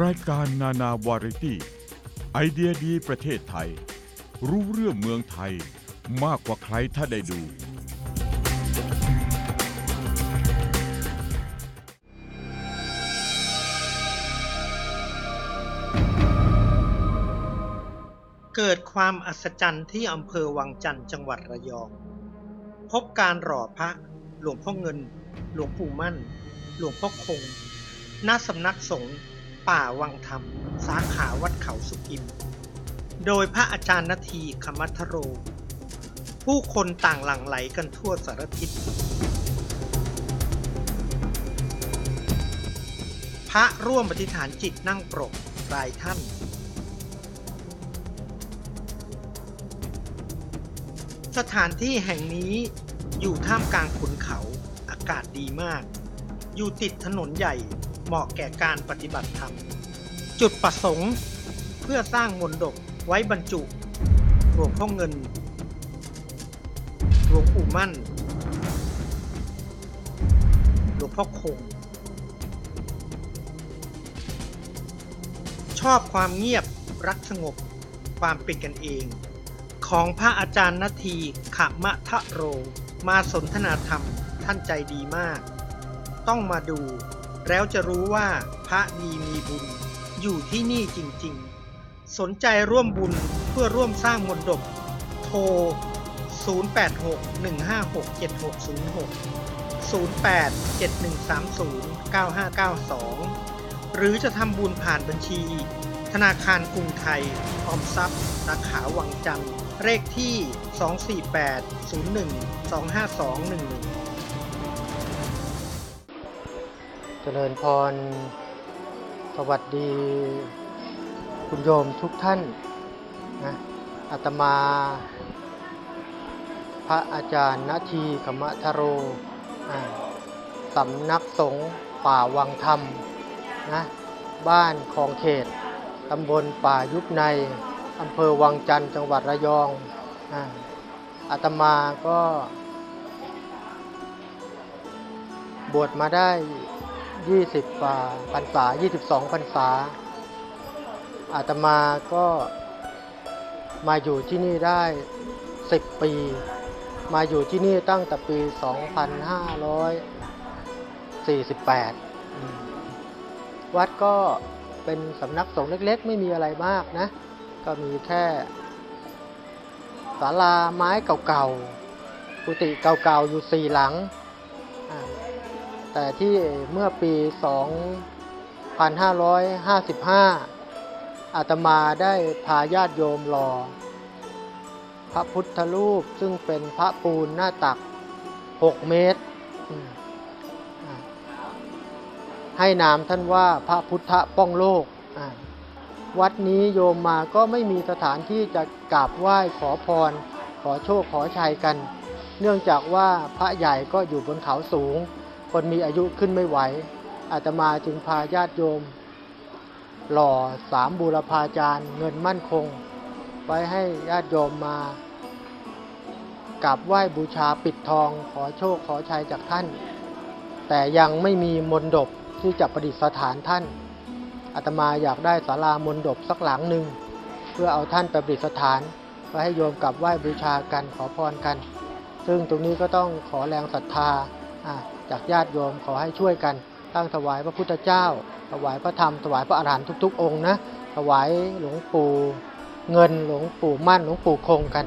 รายการนานาวาไรตี้ ไอเดียดีประเทศไทย รู้เรื่องเมืองไทยมากกว่าใครถ้าได้ดู เกิดความอัศจรรย์ที่อำเภอวังจันทร์จังหวัดระยอง พบการหล่อพระ หลวงพ่อเงิน หลวงปู่มั่น หลวงพ่อคง ณสำนักสงฆ์ ป่าวังธรรม สาขาวัดเขาสุกิม โดยพระอาจารย์นาทีคมัทโร ผู้คนต่างหลั่งไหลกันทั่วสารทิศ พระร่วมปฏิฐานจิตนั่งปรกรายท่าน สถานที่แห่งนี้อยู่ท่ามกลางขุนเขาอากาศดีมาก อยู่ติดถนนใหญ่ เหมาะแก่การปฏิบัติธรรม จุดประสงค์เพื่อสร้างมนดบไว้บรรจุหลวงพ่อเงินหลวงปู่มั่นหลวงพ่อคง ชอบความเงียบรักสงบความเป็นกันเอง ของพระอาจารย์นาทีขมะทะโร มาสนทนาธรรมท่านใจดีมาก ต้องมาดู แล้วจะรู้ว่าพระดีมีบุญอยู่ที่นี่จริงๆ สนใจร่วมบุญเพื่อร่วมสร้างมนดบโทร 0861567600 0871309592 หรือจะทำบุญผ่านบัญชี ธนาคารกรุงไทยออมทรัพย์ สาขาวังจันทร์เลขที่ 248-01-25211 เจริญพร สวัสดี คุณโยมทุกท่านนะอาตมา พระอาจารย์นาทีขมะทโรอ่าสำนักสงฆ์ป่าวังธรรมนะบ้านคลองเขตตำบลป่ายุบในอำเภอวังจันทร์จังหวัดระยองอาตมาก็ บวชมาได้ 20กว่าพรรษา 22พรรษา อาตมาก็มาอยู่ที่นี่ได้ 10 ปี มาอยู่ที่นี่ตั้งแต่ปี 2548อืมวัดก็เป็นสำนักสงฆ์เล็กๆ ไม่มีอะไรมากนะ ก็มีแค่ศาลาไม้เก่าๆกุฏิเก่าๆอยู่สี่หลัง แต่ที่เมื่อปี 2555 อาตมาได้พาญาติโยมหล่อพระพุทธรูปซึ่งเป็นพระปูนหน้าตัก 6 เมตร ให้นามท่านว่าพระพุทธป้องโลก วัดนี้โยมมาก็ไม่มีสถานที่จะกราบไหว้ขอพร ขอโชคขอชัยกัน เนื่องจากว่าพระใหญ่ก็อยู่บนเขาสูง คนมีอายุขึ้นไม่ไหว อาตมาจึงพาญาติโยม หล่อสามบูรพาจารย์ เงินมั่นคง ไว้ให้ญาติโยมมากราบไหว้บูชาปิดทองขอโชคขอชัยจากท่าน แต่ยังไม่มีมนดบที่จะประดิษฐานท่านอาตมาอยากได้ศาลามนดบสักหลังหนึ่งเพื่อเอาท่านไปประดิษฐานไว้ให้โยมกราบไหว้บูชากันขอพรกัน ซึ่งตรงนี้ก็ต้องขอแรงศรัทธาอ่า จากญาติโยมขอให้ช่วยกันตั้งถวายพระพุทธเจ้า ถวายพระธรรม ถวายพระอรหันต์ทุก ๆ องค์นะ ถวายหลวงปู่เงินหลวงปู่มั่นหลวงปู่คงกัน